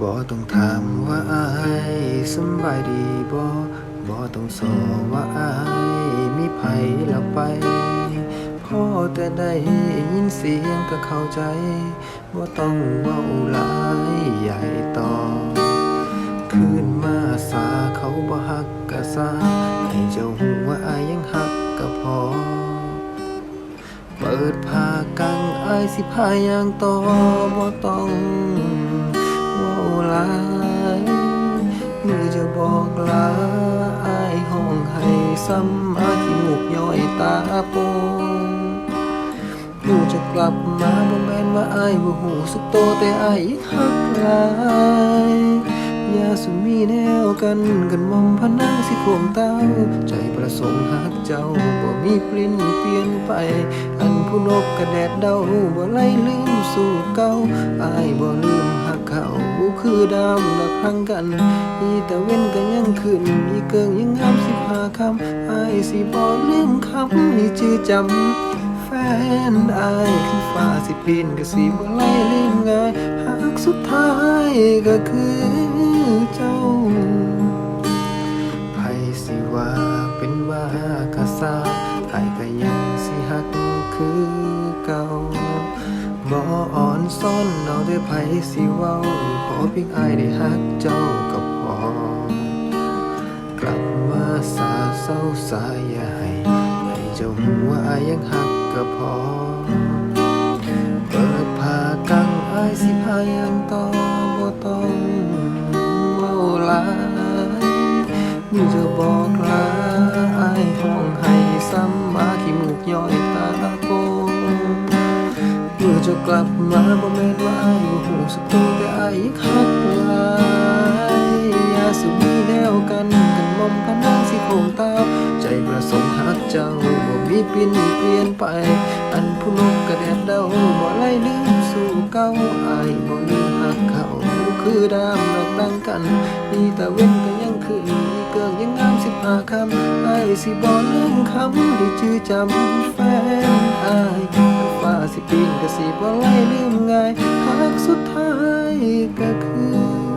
บ่ต้องถามว่าอายสบายดีบ่บ่ต้องสอว่าอายมีไผละไปพอแต่ได้ยินเสียงก็เข้าใจบ่ต้องเว้าหลายใหญ่ต่อคืนมาสาเขาบ่ฮักกะซาให้เจ้าหูว่าอายยังฮักก็พอ เปิดผ้ากังอายสิพายังต่อบ่ต้องเว้าลายมือจะบอกลาอายห้องให้ซ้ำมาที่มุกย้อยตาโปงกูจะกลับมาบ่แม่นว่าอายบ่หูสึกโตแต่อายฮักลายอย่า สุมีแนวกันกันมอมพนังสิโคมเต้า ใจประสงค์หักเจ้าบ่มีปลิ้นเปลี่ยนไป อันผู้นกกระแดดเดาบ่ไล่ลืมสู่เก่าอายบ่ลืมหักเขาคือดำนักพังกัน อีแต่เว้นก็ยังขึ้น อีเกิงยังงามสิบหาคำอายสิบ่ลืมคำนี่ชื่อจำแฟนอายคือฟ้าสิปีนก็สิบ่ไล่ลืมง่ายหักสุดท้ายก็คือ เป็นว่ากะซาไอ้ก็ยังสิหักคือเก่าบ่อ่อนซ่อนเอาได้ไผสิเว้าขอเพียงอายได้หักเจ้าก็พอกลับมาสาเศร้าสายอย่าให้ให้เจ้าหัวอายยังหักก็พอเปิดผ้ากังอายสิพายังต่อบ่ต้องเว้าหลายมึงจะบอกลา เมื่อจะกลับมาบ่แม่นว่าอายบ่หูสึกตัวแต่อายยังหักหลายอย่าสิมีแนวกันกันมอมพะนางสิโคงตาใจประสงค์หักเจ้าบ่มีปิ่นเปลี่ยนไป อันผู้นกกระแดดเดาบ่ไล่ลืมสู่เก่าอายบ่ลืมหักเขา คือดามนักดังกันมีแต่เว้นก็ยังคืนมีเกิกยังงามสิบห้าคำไอ้สิบ่ลืมคำที่ชื่อจำแฟนไอ้ฟ้าสิปีนก็สิบ่ไล่ลืมง่ายหักสุดท้ายก็คือ